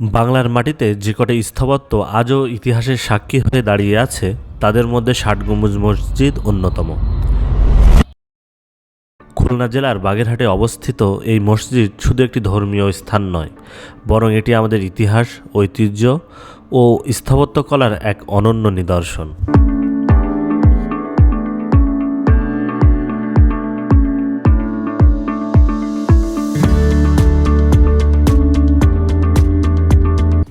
বাংলার মাটিতে যে কটি স্থাপত্য আজও ইতিহাসের সাক্ষী হয়ে দাঁড়িয়ে আছে, তাদের মধ্যে ষাট মসজিদ অন্যতম। খুলনা জেলার বাগেরহাটে অবস্থিত এই মসজিদ শুধু একটি ধর্মীয় স্থান নয়, বরং এটি আমাদের ইতিহাস, ঐতিহ্য ও স্থাপত্যকলার এক অনন্য নিদর্শন।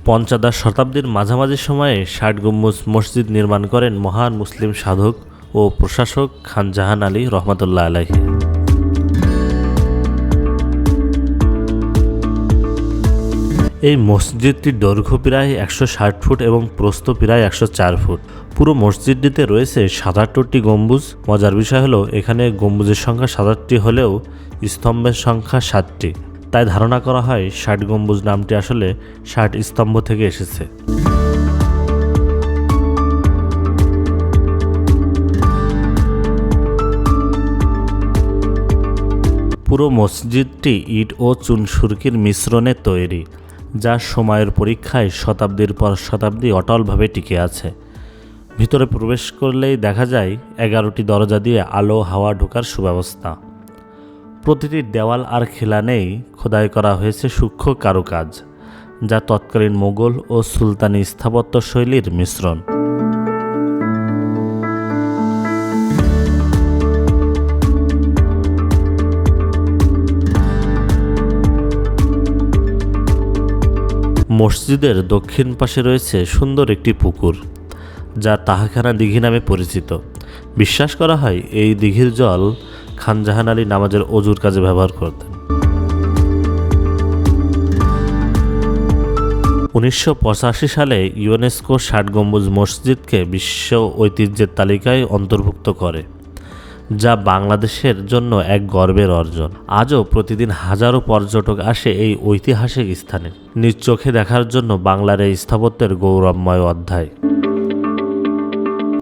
পঞ্চদশ শতাব্দীর মাঝামাঝি সময়ে ষাট গম্বুজ মসজিদ নির্মাণ করেন মহান মুসলিম সাধক ও প্রশাসক খান জাহান আলী রহমতুল্লাহ আলাহি এই মসজিদটির দৈর্ঘ্য প্রায় একশো ষাট ফুট এবং প্রস্থ প্রায় একশো চার ফুট। পুরো মসজিদটিতে রয়েছে সাতাত্তরটি গম্বুজ। মজার বিষয় হলো, এখানে গম্বুজের সংখ্যা সাতাত্তরটি হলেও স্তম্ভের সংখ্যা সাতটি। তাই ধারণা করা হয় ষাট গম্বুজ নামটি আসলে ষাট স্তম্ভ থেকে এসেছে। পুরো মসজিদটি ইট ও চুনসুরকির মিশ্রণে তৈরি, যা সময়ের পরীক্ষায় শতাব্দীর পর শতাব্দী অটলভাবে টিকে আছে। ভিতরে প্রবেশ করলেই দেখা যায় এগারোটি দরজা দিয়ে আলো, হাওয়া ঢোকার সুব্যবস্থা। প্রতিটি দেওয়াল আর খিলানেই খোদাই করা হয়েছে সূক্ষ্ম কারুকাজ, যা তৎকালীন মোগল ও সুলতানি স্থাপত্য শৈলীর মিশ্রণ। মসজিদের দক্ষিণ পাশে রয়েছে সুন্দর একটি পুকুর, যা তাহাখানা দিঘি নামে পরিচিত। বিশ্বাস করা হয়, এই দিঘির জল খানজাহান আলী নামাজের অজুর কাজে ব্যবহার করতেন। উনিশশো পঁচাশি সালে ইউনেস্কো ষাট গম্বুজ মসজিদকে বিশ্ব ঐতিহ্যের তালিকায় অন্তর্ভুক্ত করে, যা বাংলাদেশের জন্য এক গর্বের অর্জন। আজও প্রতিদিন হাজারো পর্যটক আসে এই ঐতিহাসিক স্থানে। নিজ চোখে দেখার জন্য বাংলার এই স্থাপত্যের গৌরবময় অধ্যায়।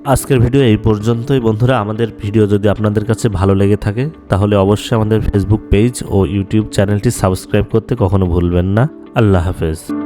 আজকের ভিডিও এই পর্যন্তই। বন্ধুরা, আমাদের ভিডিও যদি আপনাদের কাছে ভালো লেগে থাকে, তাহলে অবশ্যই আমাদের ফেসবুক পেজ ও ইউটিউব চ্যানেলটি সাবস্ক্রাইব করতে কখনো ভুলবেন না। আল্লাহ হাফেজ।